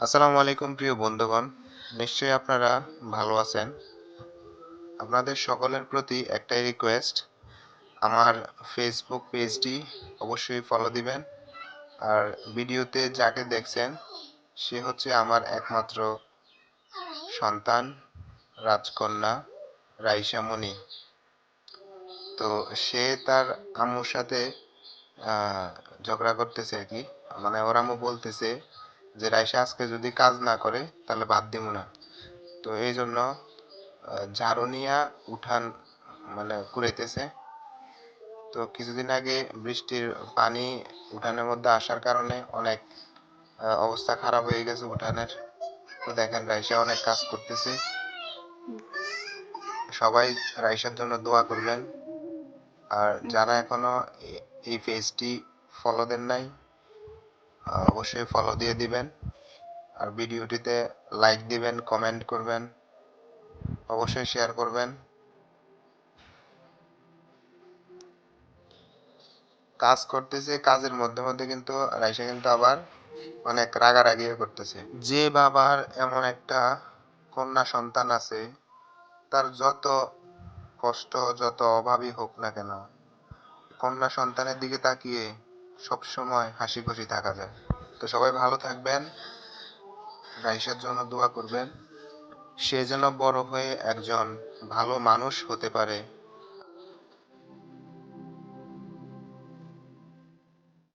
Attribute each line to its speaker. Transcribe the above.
Speaker 1: আসসালামু আলাইকুম প্রিয় বন্ধুগণ। নিশ্চয়ই আপনারা ভালো আছেন। আপনাদের সকলের প্রতি একটাই রিকোয়েস্ট আমার ফেসবুক পেজটি অবশ্যই ফলো দিবেন। আর ভিডিওতে যাকে দেখছেন, সে হচ্ছে আমার একমাত্র সন্তান, রাজকন্যা রাইসামণি তো সে তার আম্মুর সাথে ঝগড়া করতেছে আর কি। মানে ওর আম্মু বলতেছে যে রাইসা আজকে যদি কাজ না করে তাহলে ভাত দিব না। তো এই জন্য আহ, ঝাড়ু নিয়া উঠান মানে কুড়াইতেছে। তো কিছুদিন আগে বৃষ্টির পানি উঠানের মধ্যে আসার কারণে অনেক অবস্থা খারাপ হয়ে গেছে উঠানের। তো দেখেন রাইসা অনেক কাজ করতেছে। সবাই রাইসার জন্য দোয়া করবেন। আর যারা এখনও এই পেজটি ফলো দেন নাই অবশ্যই ফলো দিয়ে দিবেন। আর ভিডিওটিতে লাইক দিবেন কমেন্ট করবেন, অবশ্যই শেয়ার করবেন। কাজ করতেছে, কাজের মধ্যে মধ্যে কিন্তু রাইসা কিন্তু আবার অনেক রাগারাগিও করতেছে। যে বাবার এমন একটা কন্যা সন্তান আছে, তার যত কষ্ট, যত অভাবই হোক না কেন, কন্যা সন্তানের দিকে তাকিয়ে সব সময় হাসি খুশি থাকা যায়। তো সবাই ভালো থাকবেন। রাইসার জন্য দোয়া করবেন। সে যেন বড় হয়ে একজন ভালো মানুষ হতে পারে।